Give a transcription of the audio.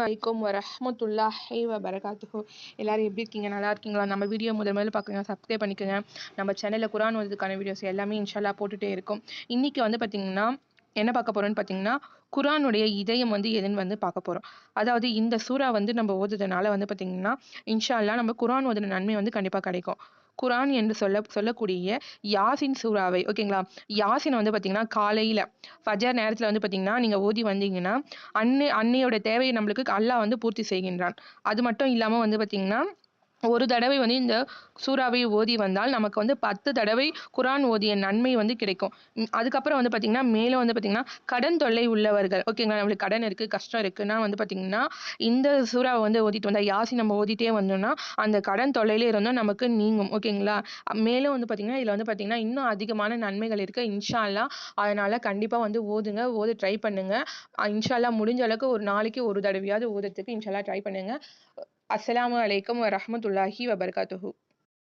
அலைக்கும் வரமத்துல்லாஹி வபரகாத்துஹு. எல்லாரும் எப்படி இருக்கீங்க? நல்லா இருக்கீங்களா? நம்ம வீடியோ முதல் முதல்ல பார்க்குறீங்க சப்ஸ்கிரைப் பண்ணிக்கோங்க. நம்ம சேனலில் குரான் ஓதுறதுக்கான வீடியோஸ் எல்லாமே இன்ஷால்லா போட்டுகிட்டே இருக்கும். இன்றைக்கி வந்து பார்த்திங்கன்னா என்ன பார்க்க போகிறோன்னு பார்த்தீங்கன்னா குரானுடைய இதயம் வந்து எதுன்னு வந்து பார்க்க போகிறோம் அதாவது இந்த சூறா வந்து நம்ம ஓதுறதுனால வந்து பார்த்திங்கன்னா இன்ஷால்லா நம்ம குரான் ஓதுன நன்மை வந்து கண்டிப்பாக கிடைக்கும். குரான் என்று சொல்ல சொல்லக்கூடிய யாசின் சூறாவை ஓகேங்களா யாசின் வந்து பார்த்தீங்கன்னா காலையில் ஃபஜர் நேரத்தில் வந்து பார்த்தீங்கன்னா நீங்கள் ஓதி வந்தீங்கன்னா அன்னை அன்னையோட தேவையை நம்மளுக்கு அல்லாஹ் வந்து பூர்த்தி செய்கின்றான். அது மட்டும் இல்லாமல் வந்து பார்த்தீங்கன்னா ஒரு தடவை வந்து இந்த சூறாவை ஓதி வந்தால் நமக்கு வந்து பத்து தடவை குரான் ஓதிய நன்மை வந்து கிடைக்கும். அதுக்கப்புறம் வந்து பார்த்திங்கன்னா மேலே வந்து பார்த்திங்கன்னா கடன் தொல்லை உள்ளவர்கள். ஓகேங்களா நம்மளுக்கு கடன் இருக்குது கஷ்டம் இருக்குன்னா வந்து பார்த்திங்கன்னா இந்த சூறாவை வந்து ஓதிட்டு வந்தால் யாசி நம்ம ஓதிட்டே வந்தோம்னா அந்த கடன் தொல்லையிலே இருந்தோம் நமக்கு நீங்கும். ஓகேங்களா மேலும் வந்து பார்த்திங்கன்னா இதில் வந்து பார்த்திங்கன்னா இன்னும் அதிகமான நன்மைகள் இருக்குது இன்ஷால்லா அதனால் கண்டிப்பாக வந்து ஓதுங்க. ஓத ட்ரை பண்ணுங்கள் இன்ஷால்லா முடிஞ்ச அளவுக்கு ஒரு நாளைக்கு ஒரு தடவையாவது ஓதுறதுக்கு இன்ஷால்லா ட்ரை பண்ணுங்கள் அஸ்ஸலாமு அலைக்கும் வரஹ்மத்துல்லாஹி வபர்காத்துஹூ.